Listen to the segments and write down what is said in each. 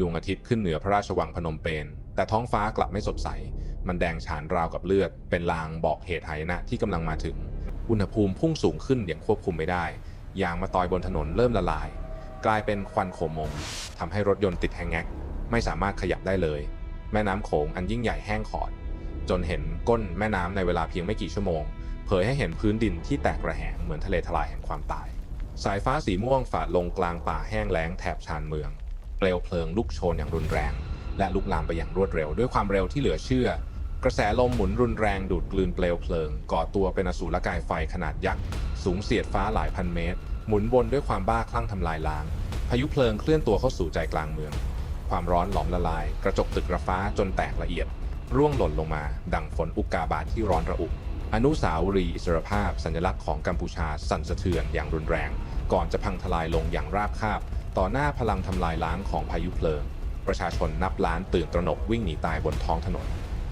ดวงอาทิตย์ขึ้นเหนือพระราชวังพนมเปญแต่ท้องฟ้ากลับไม่สดใส มันแดงฉานราวกับเลือด เป็นลางบอกเหตุหายนะที่กำลังมาถึง อุณหภูมิพุ่งสูงขึ้นอย่างควบคุมไม่ได้ ยางมาตอยบนถนนเริ่มละลาย กลายเป็นควันโขมงทำให้รถยนต์ติดแฮงแงกไม่สามารถขยับได้เลย แม่น้ำโขงอันยิ่งใหญ่แห้งขอด จนเห็นก้นแม่น้ำในเวลาเพียงไม่กี่ชั่วโมง เผยให้เห็นพื้นดินที่แตกระแหงเหมือนทะเลทลายแห่งความตาย สายฟ้าสีม่วงฝาดลงกลางป่าแห้งแล้งแถบชานเมือง ลวเพลิงลุกโชนอย่างรุนแรง และลุกลามไปอย่างรวดเร็ว ด้วยความเร็วที่เหลือเชื่อ กระแสลมหมุนรุนแรงดูดกลืนเปลวเพลิง ก่อตัวเป็นอสูรกายไฟขนาดยักษ์สูงเสียดฟ้าหลายพันเมตร หมุนวนด้วยความบ้าคลั่งทำลายล้าง พายุเพลิงเคลื่อนตัวเข้าสู่ใจกลางเมือง ความร้อนหลอมละลาย กระจกตึกระฟ้าจนแตกละเอียด ร่วงหล่นลงมา ดังฝนอุกกาบาตที่ร้อนระอุอนุสาวรีย์อิสรภาพสัญลักษณ์ของกัมพูชาสั่นสะเทือนอย่างรุนแรง ก่อนจะพังทลายลงอย่างราบคาบ ต่อหน้าพลังทำลายล้างของพายุเพลิง ประชาชนนับล้านตื่นตระหนกวิ่งหนีตายบนท้องถนน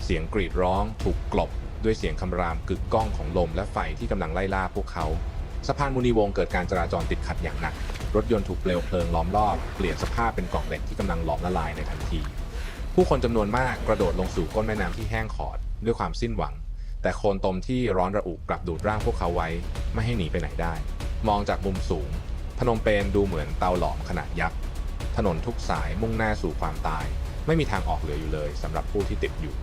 เสียงกรีดร้องถูกกลบ ด้วยเสียงคำรามกึกก้องของลมและไฟที่กำลังไล่ล่าพวกเขา สะพานมุนีวงศ์เกิดการจราจรติดขัดอย่างหนัก รถยนต์ถูกเปลวเพลิงล้อมรอบ เปลี่ยนสภาพเป็นกล่องเหล็กที่กำลังหลอมละลายในทันที ผู้คนจำนวนมากกระโดดลงสู่ก้นแม่น้ำที่แห้งขอด ด้วยความสิ้นหวัง แต่โคลนตมที่ร้อนระอุกลับดูดร่างพวกเขาไว้ ไม่ให้หนีไปไหนได้ มองจากมุมสูง นมเปญดูเหมือนเตาหลอมขนาดยักษ์ ถนนทุกสายมุ่งหน้าสู่ความตาย ไม่มีทางออกเหลืออยู่เลยสำหรับผู้ที่ติดอยู่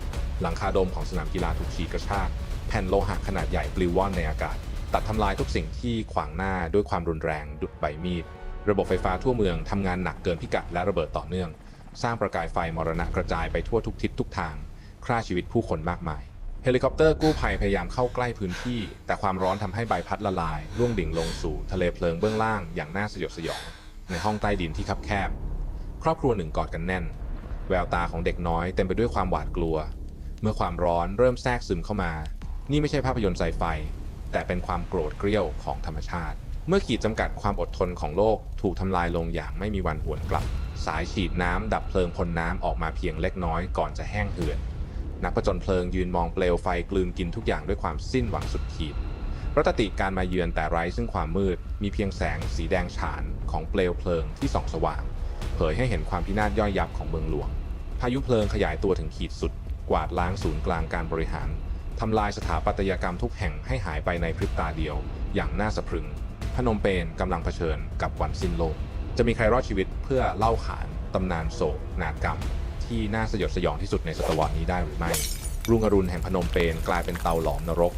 หลังคาโดมของสนามกีฬาถูกฉีกกระชาก แผ่นโลหะขนาดใหญ่ปลิวว่อนในอากาศ ตัดทำลายทุกสิ่งที่ขวางหน้าด้วยความรุนแรงดุดใบมีด ระบบไฟฟ้าทั่วเมืองทำงานหนักเกินพิกัดและระเบิดต่อเนื่อง สร้างประกายไฟมรณะกระจายไปทั่วทุกทิศทุกทาง ฆ่าชีวิตผู้คนมากมาย เฮลิคอปเตอร์กู้ภัยพยายามเข้าใกล้พื้นที่ แต่ความร้อนทำให้ใบพัดละลายร่วงดิ่งลงสู่ทะเลเพลิงเบื้องล่างอย่างน่าสยดสยอง ในห้องใต้ดินที่คับแคบ ครอบครัวหนึ่งกอดกันแน่น แววตาของเด็กน้อยเต็มไปด้วยความหวาดกลัว เมื่อความร้อนเริ่มแทรกซึมเข้ามา นี่ไม่ใช่ภาพยนตร์ไซไฟ แต่เป็นความโกรธเกรี้ยวของธรรมชาติ เมื่อขีดจำกัดความอดทนของโลกถูกทำลายลงอย่างไม่มีวันหวนกลับ สายฉีดน้ำดับเพลิงพลน้ำออกมาเพียงเล็กน้อยก่อนจะแห้งเหือด นักผจญเพลิงยืนมองเปลวไฟกลืนกินทุกอย่างด้วยความสิ้นหวังสุดขีดรัตติการมาเยือนแต่ไร้ซึ่งความมืด มีเพียงแสงสีแดงฉานของเปลวเพลิงที่ส่องสว่าง เผยให้เห็นความพินาศย่อยยับของเมืองหลวง พายุเพลิงขยายตัวถึงขีดสุด กวาดล้างศูนย์กลางการบริหาร ทำลายสถาปัตยกรรมทุกแห่งให้หายไปในพริบตาเดียว อย่างน่าสะพรึง พนมเปญกำลังเผชิญกับวันสิ้นโลก จะมีใครรอดชีวิตเพื่อเล่าขานตำนานโศกนาฏกรรม ที่น่าสยดสยองที่สุดในศตวรรษนี้ได้หรือไม่ รุ่งอรุณแห่งพนมเปญกลายเป็นเตาหลอมนรก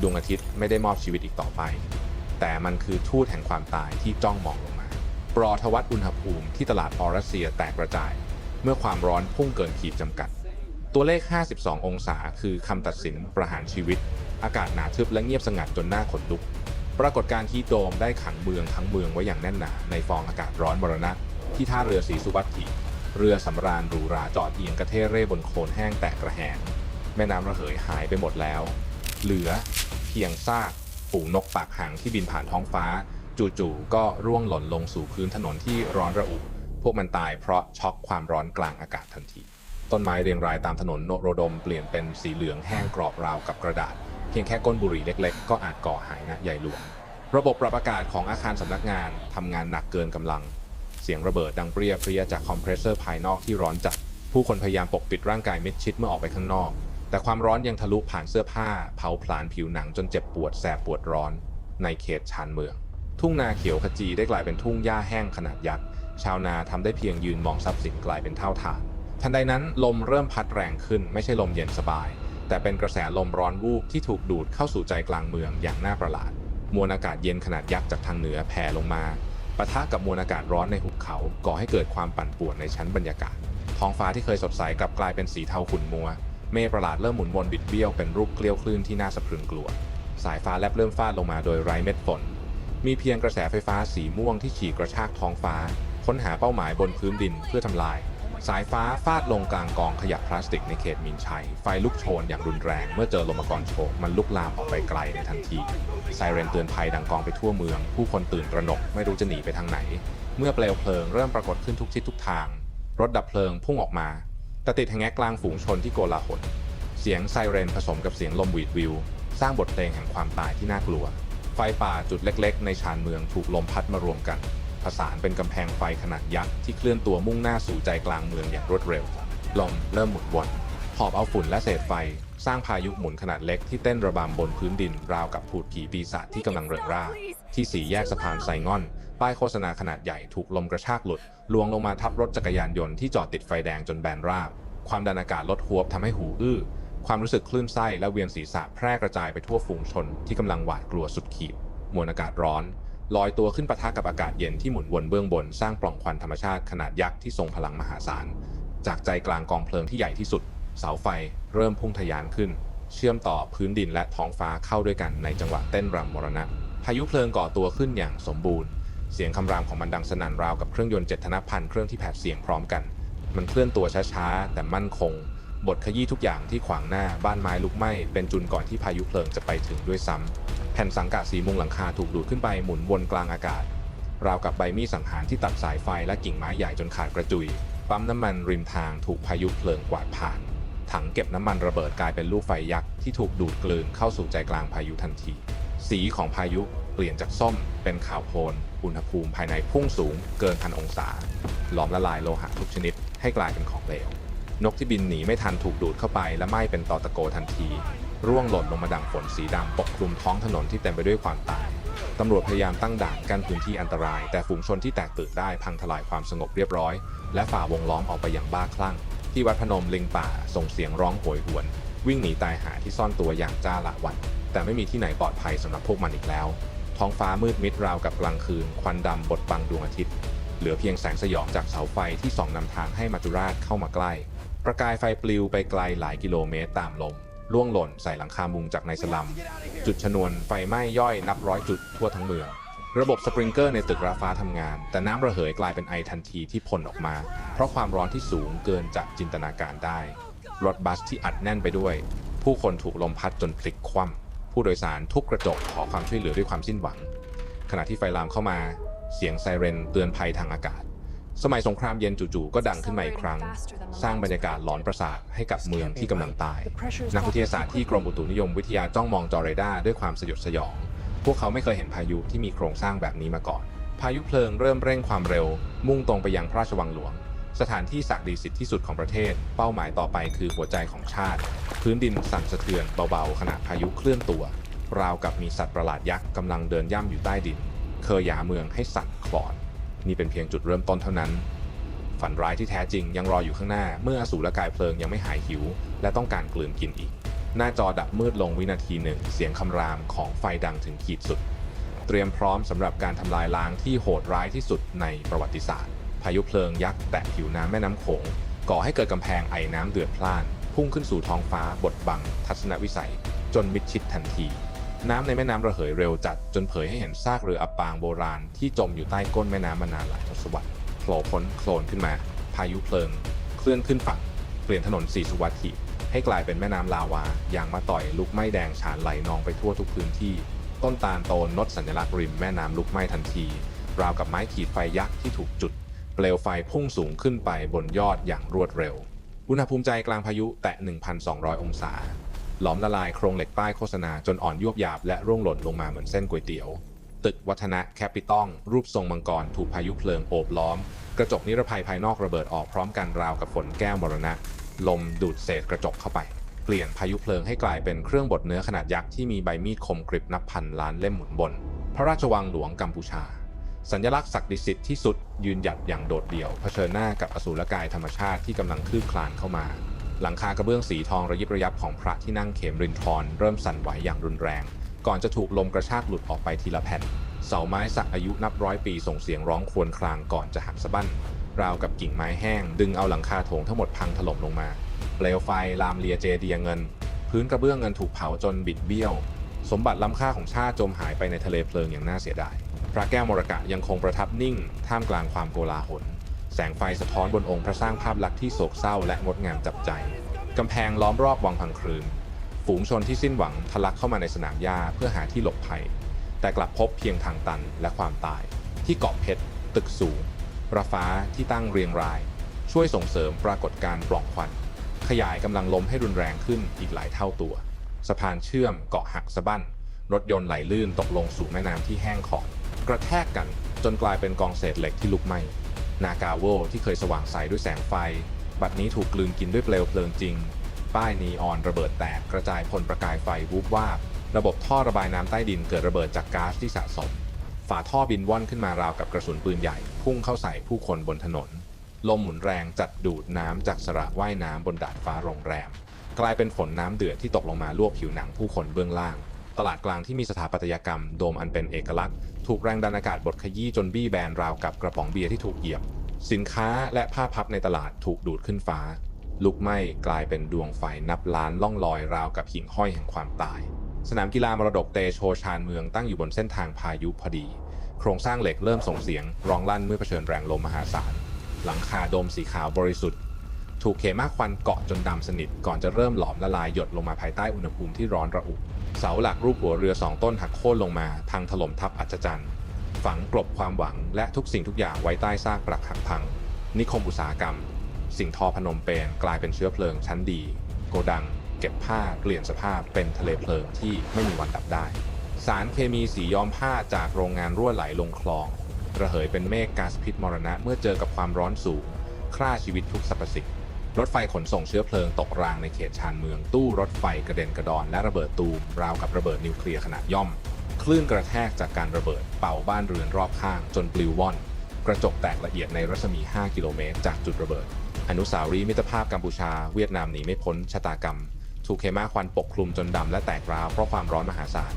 ดวงอาทิตย์ไม่ได้มอบชีวิตอีกต่อไป แต่มันคือทูตแห่งความตายที่จ้องมองลงมา ปลอทวัดอุณหภูมิที่ตลาดออรัสเซียแตกกระจาย เมื่อความร้อนพุ่งเกินขีดจำกัด ตัวเลข 52 องศาคือคำตัดสินประหารชีวิต อากาศหนาทึบและเงียบสงัดจนหน้าขนลุก ปรากฏการณ์ฮีทโดมได้ขังเมืองทั้งเมืองไว้อย่างแน่นหนาในฟองอากาศร้อนมรณะที่ท่าเรือศรีสุวัตถี เรือสำราญหรูหราจอดเอียงกระเทเร่บนโคลนแห้งแตกกระแหง แม่น้ำระเหยหายไปหมดแล้ว เหลือเพียงซากฝูงนกปากหางที่บินผ่านท้องฟ้า จู่ๆก็ร่วงหล่นลงสู่พื้นถนนที่ร้อนระอุ พวกมันตายเพราะช็อกความร้อนกลางอากาศทันที ต้นไม้เรียงรายตามถนนโนโรดมเปลี่ยนเป็นสีเหลืองแห้งกรอบราวกับกระดาษ เพียงแค่ก้นบุหรี่เล็กๆ ก็อาจก่อหายนะใหญ่หลวง ระบบปรับอากาศของอาคารสำนักงานทำงานหนักเกินกำลัง สียงระเบิดดังเปรี้ยเพรียจากคอมเพรสเซอร์ภายนอกที่ร้อนจัด ผู้คนพยายามปกปิดร่างกายมิดชิดเมื่อออกไปข้างนอก แต่ความร้อนยังทะลุผ่านเสื้อผ้า เผาผลาญผิวหนังจนเจ็บปวดแสบปวดร้อน ในเขตชานเมือง ทุ่งนาเขียวขจีได้กลายเป็นทุ่งหญ้าแห้งขนาดยักษ์ ชาวนาทำได้เพียงยืนมองทรัพย์สินกลายเป็นเท่าฐาน ทันใดนั้นลมเริ่มพัดแรงขึ้น ไม่ใช่ลมเย็นสบาย แต่เป็นกระแสลมร้อนวูบที่ถูกดูดเข้าสู่ใจกลางเมืองอย่างน่าประหลาด มวลอากาศเย็นขนาดยักษ์จากทางเหนือแผ่ลงมา ปะทะกับมวลอากาศร้อนในหุบเขาก่อให้เกิดความปั่นป่วนในชั้นบรรยากาศ ท้องฟ้าที่เคยสดใสกลับกลายเป็นสีเทาขุ่นมัว เมฆประหลาดเริ่มหมุนวนบิดเบี้ยวเป็นรูปเกลียวคลื่นที่น่าสะพรึงกลัว สายฟ้าแลบเริ่มฟาดลงมาโดยไร้เม็ดฝน มีเพียงกระแสไฟฟ้าสีม่วงที่ฉีกกระชากท้องฟ้า ค้นหาเป้าหมายบนพื้นดินเพื่อทำลาย สายฟ้าฟาดลงกลางกองขยะพลาสติกในเขตมินชัย ไฟลุกโชนอย่างรุนแรง เมื่อเจอลมกรโชกมันลุกลามออกไปไกลในทันที ไซเรนเตือนภัยดังกองไปทั่วเมือง ผู้คนตื่นตระหนกไม่รู้จะหนีไปทางไหน เมื่อเปลวเพลิงเริ่มปรากฏขึ้นทุกทิศทุกทาง รถดับเพลิงพุ่งออกมาแต่ติดแหงแงะกลางฝูงชนที่โกลาหล เสียงไซเรนผสมกับเสียงลมวีดวิว สร้างบทเพลงแห่งความตายที่น่ากลัว ไฟป่าจุดเล็ก ๆ ในชานเมืองถูกลมพัดมารวมกัน ผสานเป็นกำแพงไฟขนาดยักษ์ที่เคลื่อนตัวมุ่งหน้าสู่ใจกลางเมืองอย่างรวดเร็ว ลมเริ่มหมุนวนหอบเอาฝุ่นและเศษไฟ สร้างพายุหมุนขนาดเล็กที่เต้นระบำบนพื้นดินราวกับผูดผีปีศาจที่กำลังเริงร่า ที่สี่แยกสะพานไซงอน ป้ายโฆษณาขนาดใหญ่ถูกลมกระชากหลุดลวงลงมาทับรถจักรยานยนต์ที่จอดติดไฟแดงจนแบนราบ ความดันอากาศลดหวบทำให้หูอื้อความรู้สึกคลื่นไส้และเวียนศีรษะแพร่กระจายไปทั่วฝูงชนที่กำลังหวาดกลัวสุดขีด มวลอากาศร้อน ลอยตัวขึ้นปะทะกับอากาศเย็นที่หมุนวนเบื้องบนสร้างปล่องควันธรรมชาติขนาดยักษ์ที่ทรงพลังมหาศาล จากใจกลางกองเพลิงที่ใหญ่ที่สุด เสาไฟเริ่มพุ่งทะยานขึ้น เชื่อมต่อพื้นดินและท้องฟ้าเข้าด้วยกันในจังหวะเต้นรำมรณะ พายุเพลิงก่อตัวขึ้นอย่างสมบูรณ์ เสียงคำรามของมันดังสนั่นราวกับเครื่องยนต์เจ็ดธนพันเครื่องที่แผดเสียงพร้อมกัน มันเคลื่อนตัวช้าๆแต่มั่นคงบทขยี้ทุกอย่างที่ขวางหน้าบ้านไม้ลุกไหม้เป็นจุนก่อนที่พายุเพลิงจะไปถึงด้วยซ้ำ ผ่นสังกะสีมุงหลังคาถูกดูดขึ้นไปหมุนวนกลางอากาศ ราวกับใบมีดสังหารที่ตัดสายไฟและกิ่งไม้ใหญ่จนขาดกระจุย ปั๊มน้ำมันริมทางถูกพายุเพลิงกวาดผ่าน ถังเก็บน้ำมันระเบิดกลายเป็นลูกไฟยักษ์ที่ถูกดูดกลืนเข้าสู่ใจกลางพายุทันที สีของพายุเปลี่ยนจากส้มเป็นขาวโพลน อุณหภูมิภายในพุ่งสูงเกินพันองศา หลอมละลายโลหะทุกชนิดให้กลายเป็นของเหลว นกที่บินหนีไม่ทันถูกดูดเข้าไปและไหม้เป็นตอตะโกทันที ร่วงหล่นลงมาดังฝนสีดำปกคลุมท้องถนนที่เต็มไปด้วยความตายตำรวจพยายามตั้งด่านกั้นพื้นที่อันตราย แต่ฝูงชนที่แตกตื่นได้พังทลายความสงบเรียบร้อย และฝ่าวงล้อมออกไปอย่างบ้าคลั่ง ที่วัดพนมลิงป่าส่งเสียงร้องโหยหวน วิ่งหนีตายหาที่ซ่อนตัวอย่างจ้าละวัน แต่ไม่มีที่ไหนปลอดภัยสำหรับพวกมันอีกแล้ว ท้องฟ้ามืดมิดราวกับกลางคืน ควันดำบดบังดวงอาทิตย์ เหลือเพียงแสงสยองจากเสาไฟที่ส่องนำทางให้มัจจุราชเข้ามาใกล้ ประกายไฟปลิวไปไกลหลายกิโลเมตรตามลม ล่วงหล่นใส่หลังคามุงจากในสลัม จุดชนวนไฟไหม้ย่อยนับร้อยจุดทั่วทั้งเมือง ระบบสปริงเกอร์ในตึกราฟ้าทำงาน แต่น้ำระเหยกลายเป็นไอทันทีที่พ่นออกมา เพราะความร้อนที่สูงเกินจากจินตนาการได้ รถบัสที่อัดแน่นไปด้วย ผู้คนถูกลมพัดจนพลิกคว่ำผู้โดยสารทุบกระจกขอความช่วยเหลือด้วยความสิ้นหวัง ขณะที่ไฟลามเข้ามา เสียงไซเรนเตือนภัยทางอากาศ สมัยสงครามเย็นจู่ๆก็ดังขึ้นมาอีกครั้ง สร้างบรรยากาศหลอนประสาทให้กับเมืองที่กำลังตาย นักวิทยาศาสตร์ที่กรมอุตุนิยมวิทยาจ้องมองจอเรดาร์ด้วยความสยดสยอง พวกเขาไม่เคยเห็นพายุที่มีโครงสร้างแบบนี้มาก่อน พายุเพลิงเริ่มเร่งความเร็ว มุ่งตรงไปยังพระราชวังหลวง สถานที่ศักดิ์สิทธิ์ที่สุดของประเทศ เป้าหมายต่อไปคือหัวใจของชาติ พื้นดินสั่นสะเทือนเบาๆขณะพายุเคลื่อนตัว ราวกับมีสัตว์ประหลาดยักษ์กำลังเดินย่ำอยู่ใต้ดิน เคยหยาเมืองให้สั่นคลอน นี่เป็นเพียงจุดเริ่มต้นเท่านั้น ฝันร้ายที่แท้จริงยังรออยู่ข้างหน้า เมื่ออสูรกายเพลิงยังไม่หายหิว และต้องการกลืนกินอีก หน้าจอดับมืดลงวินาทีหนึ่ง เสียงคำรามของไฟดังถึงขีดสุด เตรียมพร้อมสำหรับการทำลายล้างที่โหดร้ายที่สุดในประวัติศาสตร์ พายุเพลิงยักษ์แตะผิวน้ำแม่น้ำโขงก่อให้เกิดกำแพงไอ้น้ำเดือดพล่าน พุ่งขึ้นสู่ท้องฟ้าบดบัง ทัศนวิสัย จนมิดชิดทันที น้ำในแม่น้ำระเหยเร็วจัดจนเผยให้เห็นซากเรืออับปางโบราณที่จมอยู่ใต้ก้นแม่น้ำมานานหลายทศวรรษโผล่พ้นโคลนขึ้นมา พายุเพลิง เคลื่อนขึ้นฝั่ง เปลี่ยนถนนสีสุวัตถีให้กลายเป็นแม่น้ำลาวา อย่างมาต่อยลุกไหม้แดงฉานไหลนองไปทั่วทุกพื้นที่ ต้นตาลโตนนดสัญลักษณ์ริมแม่น้ำลุกไหม้ทันที ราวกับไม้ขีดไฟยักษ์ที่ถูกจุด เปลวไฟพุ่งสูงขึ้นไปบนยอดอย่างรวดเร็ว อุณหภูมิใจกลางพายุแตะ 1,200 องศา หลอมละลายโครงเหล็กป้ายโฆษณาจนอ่อนยวบหยาบและร่วงหล่นลงมาเหมือนเส้นก๋วยเตี๋ยว ตึกวัฒนะแคปิตอลรูปทรงมังกรถูกพายุเพลิงโอบล้อม กระจกนิรภัยภายนอกระเบิดออกพร้อมกันราวกับฝนแก้วมรณะ ลมดูดเศษกระจกเข้าไป เปลี่ยนพายุเพลิงให้กลายเป็นเครื่องบดเนื้อขนาดยักษ์ที่มีใบมีดคมกริบนับพันล้านเล่มหมุนบน พระราชวังหลวงกัมพูชา สัญลักษณ์ศักดิ์สิทธิ์ที่สุดยืนหยัดอย่างโดดเดี่ยวเผชิญหน้ากับอสูรกายธรรมชาติที่กำลังคลืบคลานเข้ามา หลังคากระเบื้องสีทองระยิบระยับของพระที่นั่งเขมรินทรเริ่มสั่นไหวอย่างรุนแรง ก่อนจะถูกลมกระชากหลุดออกไปทีละแผ่น เสาไม้สักอายุนับร้อยปีส่งเสียงร้องครวญครางก่อนจะหักสะบั้น ราวกับกิ่งไม้แห้ง ดึงเอาหลังคาโถงทั้งหมดพังถล่มลงมา เปลวไฟลามเลียเจดียเงิน พื้นกระเบื้องเงินถูกเผาจนบิดเบี้ยว สมบัติล้ำค่าของชาติจมหายไปในทะเลเพลิงอย่างน่าเสียดาย พระแก้วมรกะยังคงประทับนิ่ง ท่ามกลางความโกลาหล สงไฟสะท้อนบนองค์พระสร้างภาพลักษณ์ที่โศกเศร้าและงดงามจับใจ กำแพงล้อมรอบวังพังครืนฝูงชนที่สิ้นหวังทะลักเข้ามาในสนามหญ้าเพื่อหาที่หลบภัย แต่กลับพบเพียงทางตันและความตาย ที่เกาะเพชร ตึกสูงระฟ้าที่ตั้งเรียงราย ช่วยส่งเสริมปรากฏการณ์ปล่องควัน ขยายกำลังลมให้รุนแรงขึ้นอีกหลายเท่าตัว สะพานเชื่อมเกาะหักสะบั้น รถยนต์ไหลลื่นตกลงสู่แม่น้ำที่แห้งขอดกระแทกกันจนกลายเป็นกองเศษเหล็กที่ลุกไหม้ นากาโวที่เคยสว่างใสด้วยแสงไฟ บัดนี้ถูกกลืนกินด้วยเปลวเพลิงจริง ป้ายนีออนระเบิดแตกกระจายพลประกายไฟวูบวาบ ระบบท่อระบายน้ำใต้ดินเกิดระเบิดจากก๊าซที่สะสม ฝาท่อบินว่อนขึ้นมาราวกับกระสุนปืนใหญ่ พุ่งเข้าใส่ผู้คนบนถนน ลมหมุนแรงจัดดูดน้ำจากสระว่ายน้ำบนดาดฟ้าโรงแรม กลายเป็นฝนน้ำเดือดที่ตกลงมาลวกผิวหนังผู้คนเบื้องล่าง ตลาดกลางที่มีสถาปัตยกรรมโดมอันเป็นเอกลักษณ์ ถูกแรงดันอากาศบดขยี้จนบี้แบนราวกับกระป๋องเบียร์ที่ถูกเหยียบ สินค้าและผ้าพับในตลาดถูกดูดขึ้นฟ้า ลุกไหม้กลายเป็นดวงไฟนับล้านล่องลอยราวกับหิ่งห้อยแห่งความตาย สนามกีฬามรดกเตโชชานเมืองตั้งอยู่บนเส้นทางพายุพอดี โครงสร้างเหล็กเริ่มส่งเสียงร้องลั่นเมื่อเผชิญแรงลมมหาศาลหลังคาโดมสีขาวบริสุทธิ์ถูกเขมาควันเกาะจนดำสนิทก่อนจะเริ่มหลอมละลายหยดลงมาภายใต้อุณหภูมิที่ร้อนระอุ เสาหลักรูปหัวเรือสองต้นหักโค่นลงมา พังถล่มทับอัศจรรย์ ฝังกลบความหวังและทุกสิ่งทุกอย่างไว้ใต้ซากปรักหักพัง นิคมอุตสาหกรรม สิ่งทอพนมเปญกลายเป็นเชื้อเพลิงชั้นดี โกดัง เก็บผ้าเปลี่ยนสภาพเป็นทะเลเพลิงที่ไม่มีวันดับได้ สารเคมีสีย้อมผ้าจากโรงงานรั่วไหลลงคลอง ระเหยเป็นเมฆก๊าซพิษมรณะเมื่อเจอกับความร้อนสูงฆ่าชีวิตทุกสรรพสิ่ง รถไฟขนส่งเชื้อเพลิงตกรางในเขตชานเมือง ตู้รถไฟกระเด็นกระดอนและระเบิดตูมราวกับระเบิดนิวเคลียร์ขนาดย่อม คลื่นกระแทกจากการระเบิดเป่าบ้านเรือนรอบข้างจนปลิวว่อน กระจกแตกละเอียดในรัศมี 5 กิโลเมตร จากจุดระเบิด อนุสาวรีย์มิตรภาพกัมพูชา เวียดนามหนีไม่พ้นชะตากรรม ถูกเคมาควันปกคลุมจนดำและแตกร้าวเพราะความร้อนมหาศาล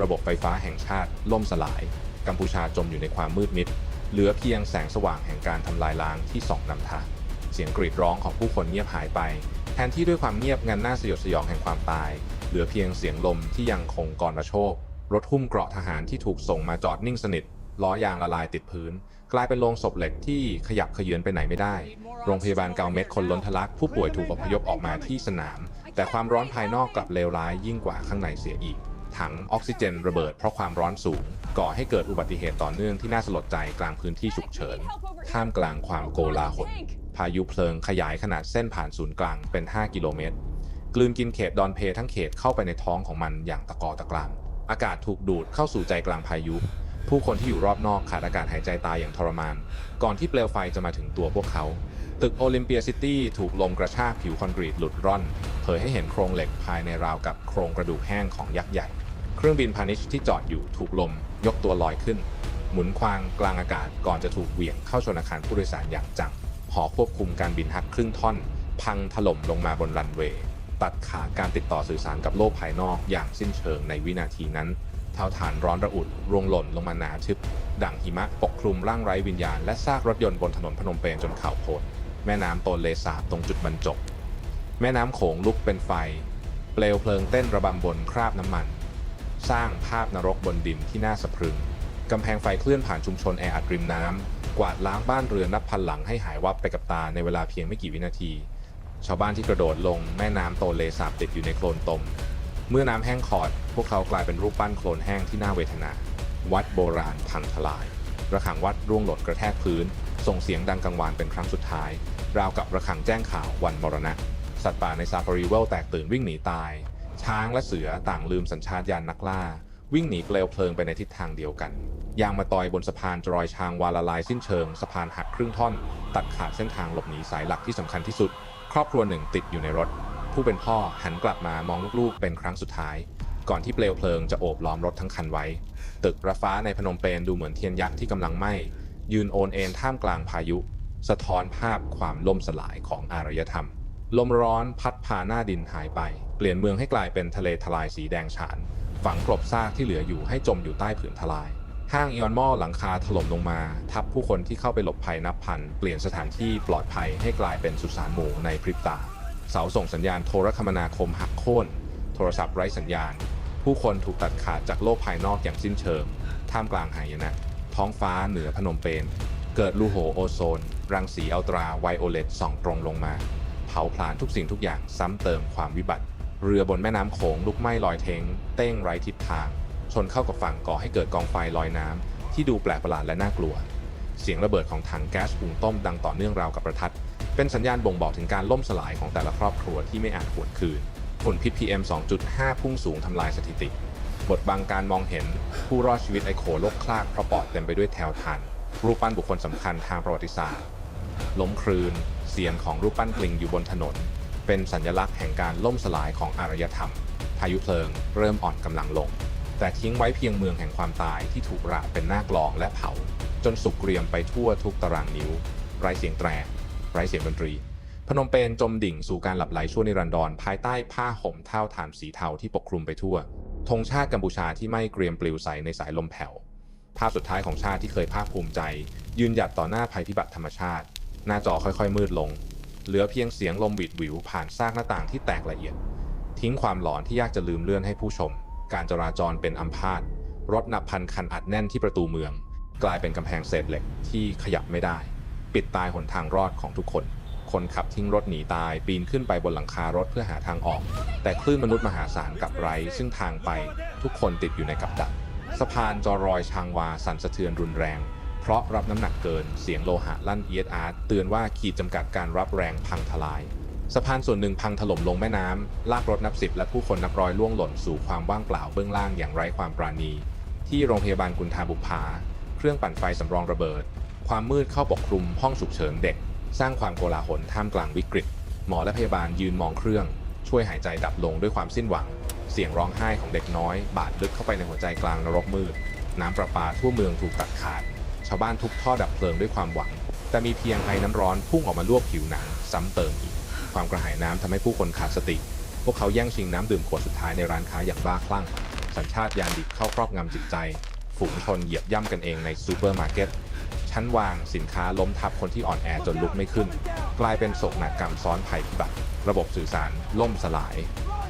ระบบไฟฟ้าแห่งชาติ ล่มสลาย กัมพูชาจมอยู่ในความมืดมิด เหลือเพียงแสงสว่างแห่งการทำลายล้างที่ส่องนำทาง เสียงกรีดร้องของผู้คนเงียบหายไป แทนที่ด้วยความเงียบงันน่าสยดสยองแห่งความตาย เหลือเพียงเสียงลมที่ยังคงกรระโชกรถหุ้มเกราะทหารที่ถูกส่งมาจอดนิ่งสนิทล้อยางละลายติดพื้น กลายเป็นโลงศพเหล็กที่ขยับเขยือนไปไหนไม่ได้ โรงพยาบาลเกาเม็ดคนล้นทะลัก ผู้ป่วยถูกอพยพออกมาที่สนาม แต่ความร้อนภายนอกกลับเลวร้ายยิ่งกว่าข้างในเสียอีก ถังออกซิเจนระเบิดเพราะความร้อนสูง ก่อให้เกิดอุบัติเหตุต่อเนื่องที่น่าสลดใจกลางพื้นที่ฉุกเฉิน ท่ามกลางความโกลาหล พายุเพลิงขยายขนาดเส้นผ่านศูนย์กลางเป็น 5 กิโลเมตร กลืนกินเขตดอนเพทั้งเขตเข้าไปในท้องของมันอย่างตะกอตะกรามอากาศถูกดูดเข้าสู่ใจกลางพายุ ผู้คนที่อยู่รอบนอกขาดอากาศหายใจตายอย่างทรมาน ก่อนที่เปลวไฟจะมาถึงตัวพวกเขา ตึกโอลิมเปียซิตี้ถูกลมกระชากผิวคอนกรีตหลุดร่อน เผยให้เห็นโครงเหล็กภายในราวกับโครงกระดูกแห้งของยักษ์ใหญ่ เครื่องบินพาณิชย์ที่จอดอยู่ถูกลม ยกตัวลอยขึ้น หมุนควางกลางอากาศก่อนจะถูกเหวี่ยงเข้าชนอาคารผู้โดยสารอย่างจัง หอควบคุมการบินหักครึ่งท่อน พังถล่มลงมาบนรันเวย์ตัดขาดการติดต่อสื่อสารกับโลกภายนอกอย่างสิ้นเชิงในวินาทีนั้นเท่าฐานร้อนระอุดร่วงหล่นลงมาหนาทึบ ดั่งหิมะปกคลุมร่างไร้วิญญาณ และซากรถยนต์บนถนนพนมเปญจนข่าวโพลแม่น้ำโตนเลสาบตรงจุดบรรจบ แม่น้ำโขงลุกเป็นไฟ เปลวเพลิงเต้นระบำบนคราบน้ำมัน สร้างภาพนรกบนดินที่น่าสะพรึง กำแพงไฟเคลื่อนผ่านชุมชนแออัดริมน้ำกวาดล้างบ้านเรือนนับพันหลังให้หายวับไปกับตาในเวลาเพียงไม่กี่วินาที ชาวบ้านที่กระโดดลงแม่น้ำโตเลสาบติดอยู่ในโคลนตม เมื่อน้ำแห้งขอด พวกเขากลายเป็นรูปปั้นโคลนแห้งที่น่าเวทนา วัดโบราณพังทลาย ระฆังวัดร่วงหล่นกระแทกพื้น ส่งเสียงดังกังวานเป็นครั้งสุดท้าย ราวกับระฆังแจ้งข่าววันมรณะ สัตว์ป่าในซาฟารีเวลแตกตื่นวิ่งหนีตาย ช้างและเสือต่างลืมสัญชาตญาณนักล่า วิ่งหนีเปลวเพลิงไปในทิศทางเดียวกัน ยางมาตอยบนสะพานจรอยชางวาละลายสิ้นเชิงสะพานหักครึ่งท่อน ตัดขาดเส้นทางหลบหนีสายหลักที่สำคัญที่สุด ครอบครัวหนึ่งติดอยู่ในรถ ผู้เป็นพ่อหันกลับมามองลูกๆ เป็นครั้งสุดท้าย ก่อนที่เปลวเพลิงจะโอบล้อมรถทั้งคันไว้ ตึกระฟ้าในพนมเปญดูเหมือนเทียนยักษ์ที่กำลังไหม้ยืนโอนเอ็นท่ามกลางพายุ สะท้อนภาพความล่มสลายของอารยธรรมลมร้อนพัดพาหน้าดินหายไป เปลี่ยนเมืองให้กลายเป็นทะเลทลายสีแดงฉาน ฝังกลบซากที่เหลืออยู่ให้จมอยู่ใต้ผืนทลาย ห้างอีออนมอลหลังคาถล่มลงมา ทับผู้คนที่เข้าไปหลบภัยนับพัน เปลี่ยนสถานที่ปลอดภัยให้กลายเป็นสุสานหมู่ในพริบตา เสาส่งสัญญาณโทรคมนาคมหักโค่น โทรศัพท์ไร้สัญญาณ ผู้คนถูกตัดขาดจากโลกภายนอกอย่างสิ้นเชิง ท่ามกลางหายนะ ท้องฟ้าเหนือพนมเปญ เกิดลูโหโอโซน รังสีอัลตราไวโอเลตส่องตรงลงมา เผาผลาญทุกสิ่งทุกอย่างซ้ำเติมความวิบัติ เรือบนแม่น้ำโขงลุกไหม้ลอยเทงเต้งไร้ทิศทาง ชนเข้ากับฝั่งก่อให้เกิดกองไฟลอยน้ำที่ดูแปลกประหลาดและน่ากลัว เสียงระเบิดของถังแก๊สหุงต้มดังต่อเนื่องราวกับประทัด เป็นสัญญาณบ่งบอกถึงการล่มสลายของแต่ละครอบครัวที่ไม่อาจหวนคืนฝุ่นพิษ PM 2.5 พุ่งสูงทำลายสถิติ บทบังการมองเห็นผู้รอดชีวิตไอโคโลกคลากเพราะปอดเต็มไปด้วยแถวทัน รูปปั้นบุคคลสำคัญทางประวัติศาสตร์ ล้มคลืน เสียงของรูปปั้นกลิงอยู่บนถนน เป็นสัญลักษณ์แห่งการล่มสลายของอารยธรรม พายุเพลิงเริ่มอ่อนกำลังลง แต่ทิ้งไว้เพียงเมืองแห่งความตายที่ถูกระเป็นหน้ากลองและเผา จนสุกเกรียมไปทั่วทุกตารางนิ้ว ไร้เสียงแตร ไร้เสียงดนตรี พนมเปญจมดิ่งสู่การหลับไหลชั่วนิรันดรภายใต้ผ้าห่มเท่าฐานสีเทาที่ปกคลุมไปทั่วธงชาติกัมพูชาที่ไม่เกรียมปลิวใสในสายลมแผ่วภาพสุดท้ายของชาติที่เคยภาคภูมิใจ ยืนหยัดต่อหน้าภัยพิบัติธรรมชาติ หน้าจอค่อยๆ มืดลง เหลือเพียงเสียงลมวิดวิวผ่านซากหน้าต่างที่แตกละเอียด ทิ้งความหลอนที่ยากจะลืมเลือนให้ผู้ชม การจราจรเป็นอัมพาตรถนับพันคันอัดแน่นที่ประตูเมือง กลายเป็นกำแพงเศษเหล็กที่ขยับไม่ได้ ปิดตายหนทางรอดของทุกคน คนขับทิ้งรถหนีตายปีนขึ้นไปบนหลังคารถเพื่อหาทางออก แต่คลื่นมนุษย์มหาศาลกับไร้ ซึ่งทางไปทุกคนติดอยู่ในกับดักสะพานจอรอยชางวาสั่นสะเทือนรุนแรง เพราะรับน้ำหนักเกินเสียงโลหะลั่นเอียดอาร์ตเตือนว่าขีดจำกัดการรับแรงพังทลาย สะพานส่วนหนึ่งพังถล่มลงแม่น้ำ ลากรถนับสิบและผู้คนนับร้อยล่วงหล่นสู่ความว่างเปล่าเบื้องล่างอย่างไร้ความปราณี ที่โรงพยาบาลกุนทาบุพาเครื่องปั่นไฟสำรองระเบิด ความมืดเข้าปกคลุมห้องฉุกเฉินเด็ก สร้างความโกลาหลท่ามกลางวิกฤต หมอและพยาบาลยืนมองเครื่อง ช่วยหายใจดับลงด้วยความสิ้นหวัง เสียงร้องไห้ของเด็กน้อย บาดลึกเข้าไปในหัวใจกลางนรกมืด น้ำประปาทั่วเมืองถูกตัดขาดาวบ้านทุกท่อดับเพลิงด้วยความหวัง แต่มีเพียงไอ้น้ำร้อนพุ่งออกมาลวกผิวหนังซ้ำเติมอีก ความกระหายน้ำทำให้ผู้คนขาดสติ พวกเขาแย่งชิงน้ำดื่มขวดสุดท้ายในร้านค้าอย่างบ้าคลั่ง สัญชาตญาณดิบเข้าครอบงำจิตใจ ฝูงชนเหยียบย่ำกันเองในซูเปอร์มาร์เก็ต ชั้นวางสินค้าล้มทับคนที่อ่อนแอจนลุกไม่ขึ้น กลายเป็นโศกนาฏกรรมซ้อนภัยพิบัติระบบสื่อสารล่มสลาย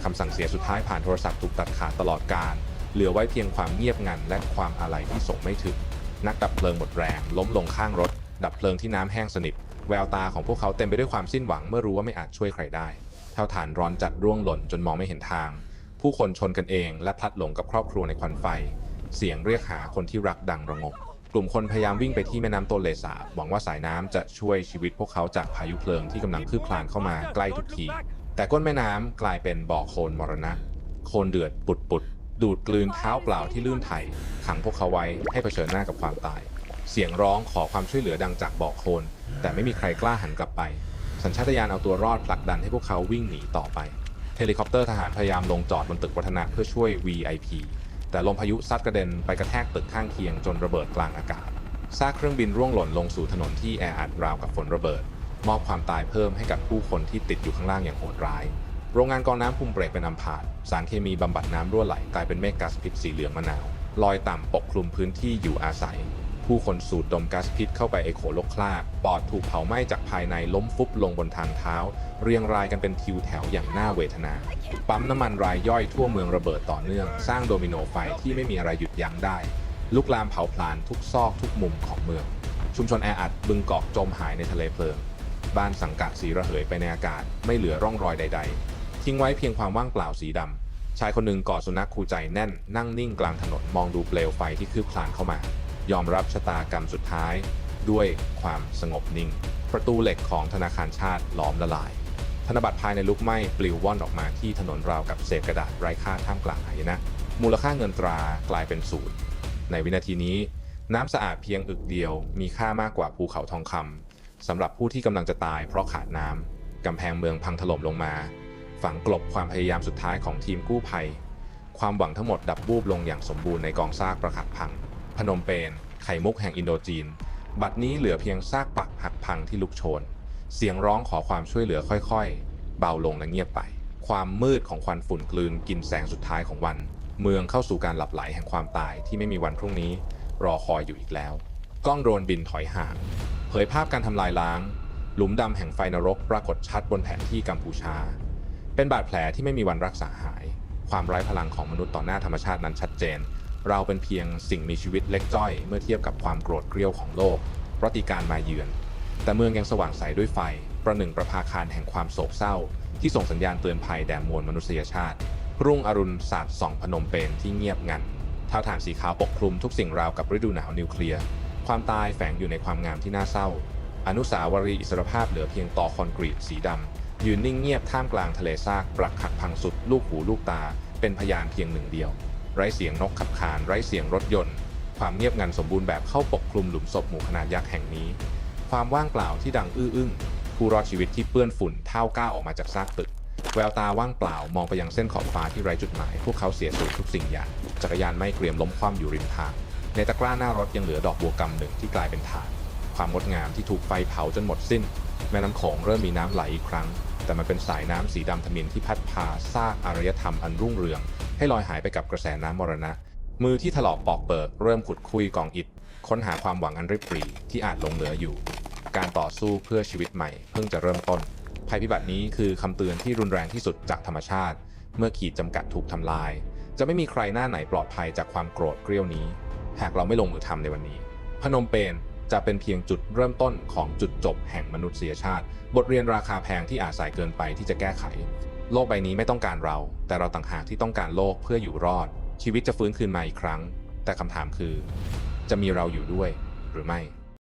คำสั่งเสียสุดท้ายผ่านโทรศัพท์ถูกตัดขาดตลอดการ เหลือไว้เพียงความเงียบงันและความอาลัยที่ส่งไม่ถึง นักดับเพลิงหมดแรง ล้มลงข้างรถ ดับเพลิงที่น้ำแห้งสนิท แววตาของพวกเขาเต็มไปด้วยความสิ้นหวังเมื่อรู้ว่าไม่อาจช่วยใครได้ เท่าฐานร้อนจัดร่วงหล่นจนมองไม่เห็นทาง ผู้คนชนกันเองและพลัดหลงกับครอบครัวในควันไฟ เสียงเรียกหาคนที่รักดังระงมกลุ่มคนพยายามวิ่งไปที่แม่น้ำโตเลสาบหวังว่าสายน้ำจะช่วยชีวิตพวกเขาจากพายุเพลิงที่กำลังคืบคลานเข้ามาใกล้ทุกที แต่ก้นแม่น้ำกลายเป็นบ่อโคลนมรณะ โคลนเดือดปุดปุด ดูดกลืนเท้าเปล่าที่ลื่นไถขังพวกเขาไว้ให้เผชิญหน้ากับความตาย เสียงร้องขอความช่วยเหลือดังจากบ่อโคลนแต่ไม่มีใครกล้าหันกลับไป สัญชาตญาณเอาตัวรอดผลักดันให้พวกเขาวิ่งหนีต่อไป เฮลิคอปเตอร์ทหารพยายามลงจอดบนตึกวัฒนะเพื่อช่วย VIP แต่ลมพายุซัดกระเด็นไปกระแทกตึกข้างเคียงจนระเบิดกลางอากาศซากเครื่องบินร่วงหล่นลงสู่ถนนที่แออัดราวกับฝนระเบิด มอบความตายเพิ่มให้กับผู้คนที่ติดอยู่ข้างล่างอย่างโหดร้าย โรงงานกองน้ำคุมเบรกเป็นอัมพาตสารเคมีบำบัดน้ำรั่วไหลกลายเป็นเมฆก๊าซพิษสีเหลืองมะนาวลอยต่ำปกคลุมพื้นที่อยู่อาศัย ผู้คนสูดดมก๊าซพิษเข้าไปเอโคโลกคลากปอดถูกเผาไหม้จากภายในล้มฟุบลงบนทางเท้า เรียงรายกันเป็นทิวแถวอย่างน่าเวทนา ปั๊มน้ำมันรายย่อยทั่วเมืองระเบิดต่อเนื่อง สร้างโดมิโนไฟที่ไม่มีอะไรหยุดยั้งได้ ลุกลามเผาผลาญทุกซอกทุกมุมของเมือง ชุมชนแออัดบึงเกาะจมหายในทะเลเพลิงบ้านสังกะสีระเหยไปในอากาศไม่เหลือร่องรอยใด ๆ ทิ้งไว้เพียงความว่างเปล่าสีดำชายคนหนึ่งกอดสุนัขคู่ใจแน่น นั่งนิ่งกลางถนนมองดูเปลวไฟที่คืบคลานเข้ามา ยอมรับชะตากรรมสุดท้าย ด้วยความสงบนิ่ง ประตูเหล็กของธนาคารชาติหลอมละลาย ธนบัตรภายในลุกไหม้ปลิวว่อนออกมาที่ถนนราวกับเศษกระดาษไร้ค่าท่ามกลางหายนะ มูลค่าเงินตรากลายเป็นศูนย์ในวินาทีนี้ น้ำสะอาดเพียงอึกเดียว มีค่ามากกว่าภูเขาทองคำสำหรับผู้ที่กำลังจะตายเพราะขาดน้ำกำแพงเมืองพังถล่มลงมา ฝังกลบความพยายามสุดท้ายของทีมกู้ภัย ความหวังทั้งหมดดับบูบลงอย่างสมบูรณ์ในกองซากประหักพัง พนมเปญไข่มุกแห่งอินโดจีน บัดนี้เหลือเพียงซากปักหักพังที่ลุกโชน เสียงร้องขอความช่วยเหลือค่อยๆ เบาลงและเงียบไป ความมืดของควันฝุ่นกลืนกินแสงสุดท้ายของวัน เมืองเข้าสู่การหลับไหลแห่งความตายที่ไม่มีวันพรุ่งนี้ รอคอยอยู่อีกแล้ว กล้องโดรนบินถอยห่างเผยภาพการทำลายล้าง หลุมดำแห่งไฟนรกปรากฏชัดบนแผนที่กัมพูชา เป็นบาดแผลที่ไม่มีวันรักษาหาย ความไร้พลังของมนุษย์ต่อหน้าธรรมชาตินั้นชัดเจน เราเป็นเพียงสิ่งมีชีวิตเล็กจ้อย เมื่อเทียบกับความโกรธเกรี้ยวของโลกปฏิการมาเยือน แต่เมืองยังสว่างใสด้วยไฟ ประหนึ่งประภาคารแห่งความโศกเศร้า ที่ส่งสัญญาณเตือนภัยแด่มวลมนุษยชาติ รุ่งอรุณสาดส่องพนมเปญที่เงียบงันเท่าฐานสีขาวปกคลุมทุกสิ่งราวกับฤดูหนาวนิวเคลียร์ ความตายแฝงอยู่ในความงามที่น่าเศร้า อนุสาวรีย์อิสรภาพเหลือเพียงต่อคอนกรีตสีดำ ยืนนิ่งเงียบท่ามกลางทะเลซากปรักหักพังสุด ลูกหูลูกตา เป็นพยานเพียงหนึ่งเดียว ไร้เสียงนกขับขาน ไร้เสียงรถยนต์ ความเงียบงันสมบูรณ์แบบเข้าปกคลุมหลุมศพหมู่ขนาดยักษ์แห่งนี้ ความว่างเปล่าที่ดังอื้ออึ้งผู้รอดชีวิตที่เปื้อนฝุ่นเท้าก้าวออกมาจากซากตึก แววตาว่างเปล่ามองไปยังเส้นขอบฟ้าที่ไร้จุดหมาย พวกเขาเสียสูญทุกสิ่งอย่างจักรยานไม่เกรียมล้มคว่ำอยู่ริมทาง ในตะกร้าหน้ารถยังเหลือดอกบัวกำหนึ่งที่กลายเป็นฐานความงดงามที่ถูกไฟเผาจนหมดสิ้น แม่น้ำโขงเริ่มมีน้ำไหลอีกครั้ง แต่มันเป็นสายน้ำสีดำทมินที่พัดพาซากอารยธรรมอันรุ่งเรือง ให้ลอยหายไปกับกระแสน้ำมรณะ มือที่ถลอกปอกเปิกเริ่มขุดคุยกองอิฐ ค้นหาความหวังอันริบหรี่ที่อาจลงเหลืออยู่ การต่อสู้เพื่อชีวิตใหม่ เพิ่งจะเริ่มต้น ภัยพิบัตินี้คือคำเตือนที่รุนแรงที่สุดจากธรรมชาติ เมื่อขีดจำกัดถูกทำลาย จะไม่มีใครหน้าไหนปลอดภัยจากความโกรธเกรี้ยวนี้ หากเราไม่ลงมือทำในวันนี้ พนมเปญ จะเป็นเพียงจุดเริ่มต้นของจุดจบแห่งมนุษยชาติ บทเรียนราคาแพงที่อาจสายเกินไปที่จะแก้ไข โลกใบนี้ไม่ต้องการเรา แต่เราต่างหากที่ต้องการโลกเพื่ออยู่รอด ชีวิตจะฟื้นคืนมาอีกครั้ง แต่คำถามคือ จะมีเราอยู่ด้วยหรือไม่